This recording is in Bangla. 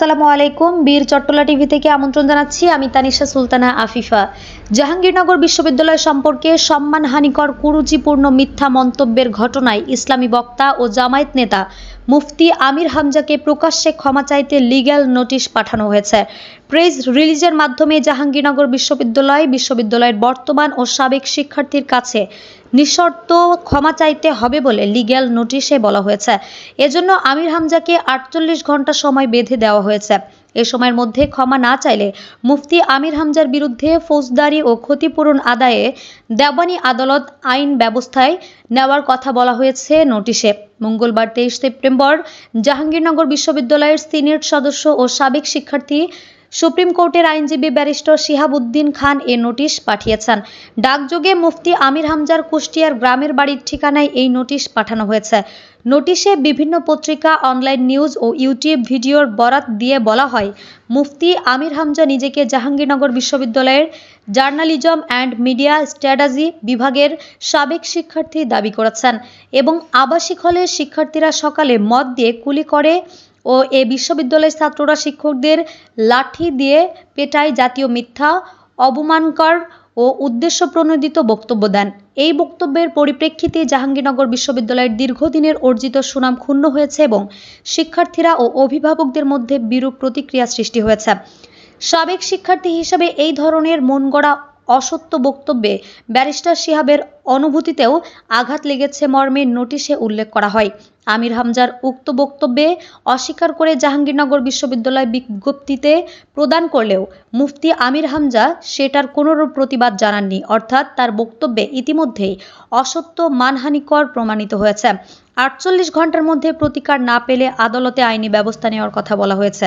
আসসালামু আলাইকুম, বীর চট্টলা টিভি থেকে আমন্ত্রণ জানাচ্ছি আমি তানিশা সুলতানা আফিফা। জাহাঙ্গীরনগর বিশ্ববিদ্যালয় সম্পর্কে সম্মানহানিকর কুরুচিপূর্ণ মিথ্যা মন্তব্যের ঘটনায় ইসলামী বক্তা ও জামায়াত নেতা মুফতি আমির হামজাকে প্রকাশ্যে ক্ষমা চাইতে লিগ্যাল নোটিশ পাঠানো হয়েছে। প্রেস রিলিজের মাধ্যমে জাহাঙ্গীরনগর বিশ্ববিদ্যালয়, বিশ্ববিদ্যালয়ের বর্তমান ও সাবেক শিক্ষার্থীর কাছে নিঃশর্ত ক্ষমা চাইতে হবে বলে লিগ্যাল নোটিশে বলা হয়েছে। এজন্য আমির হামজাকে আটচল্লিশ ঘণ্টা সময় বেঁধে দেওয়া হয়েছে। এ সময়ের মধ্যে ক্ষমা না চাইলে মুফতি আমির হামজার বিরুদ্ধে ফৌজদারি ও ক্ষতিপূরণ আদায়ে দেওয়ানি আদালত আইন ব্যবস্থায় নেওয়ার কথা বলা হয়েছে নোটিশে। মঙ্গলবার তেইশ সেপ্টেম্বর জাহাঙ্গীরনগর বিশ্ববিদ্যালয়ের সিনিয়র সদস্য ও সাবেক শিক্ষার্থী সুপ্রিম কোর্টের আইনজীবী ব্যারিস্টার শিহাবুদ্দিন খান এ নোটিশ পাঠিয়েছেন। ডাকযোগে মুফতি আমির হামজার কুষ্টিয়ার গ্রামের বাড়ির ঠিকানায় এই নোটিশ পাঠানো হয়েছে। নোটিশে বিভিন্ন পত্রিকা, অনলাইন নিউজ ও ইউটিউব ভিডিওর বরাত দিয়ে বলা হয়, মুফতি আমির হামজা নিজেকে জাহাঙ্গীরনগর বিশ্ববিদ্যালয়ের জার্নালিজম অ্যান্ড মিডিয়া স্ট্র্যাটাজি বিভাগের সাবেক শিক্ষার্থী দাবি করেছেন এবং আবাসিক হলে শিক্ষার্থীরা সকালে মদ দিয়ে কুলি করে ও এ বিশ্ববিদ্যালয়ের ছাত্ররা শিক্ষকদের লাঠি দিয়ে পেটায় জাতীয় মিথ্যা, অবমানকর ও উদ্দেশ্য প্রণোদিত বক্তব্য দেন। এই বক্তব্যের পরিপ্রেক্ষিতে জাহাঙ্গীরনগর বিশ্ববিদ্যালয়ের দীর্ঘদিনের অর্জিত সুনাম ক্ষুণ্ণ হয়েছে এবং শিক্ষার্থীরা ও অভিভাবকদের মধ্যে বিরূপ প্রতিক্রিয়া সৃষ্টি হয়েছে। সাবেক শিক্ষার্থী হিসেবে এই ধরনের মন গড়া অসত্য বক্তব্যে ব্যারিস্টার শিহাবের অনুভূতিতেও আঘাত লেগেছে মর্মে নোটিশে উল্লেখ করা হয়। আমির হামজার উক্ত বক্তব্যে অস্বীকার করে জাহাঙ্গীরনগর বিশ্ববিদ্যালয় বিজ্ঞপ্তিতে প্রদান করলেও মুফতি আমির হামজা সেটার কোনোরূপ প্রতিবাদ জানাননি, অর্থাৎ তার বক্তব্যে ইতিমধ্যেই অসত্য মানহানিকর প্রমাণিত হয়েছে। আটচল্লিশ ঘণ্টার মধ্যে প্রতিকার না পেলে আদালতে আইনি ব্যবস্থা নেওয়ার কথা বলা হয়েছে।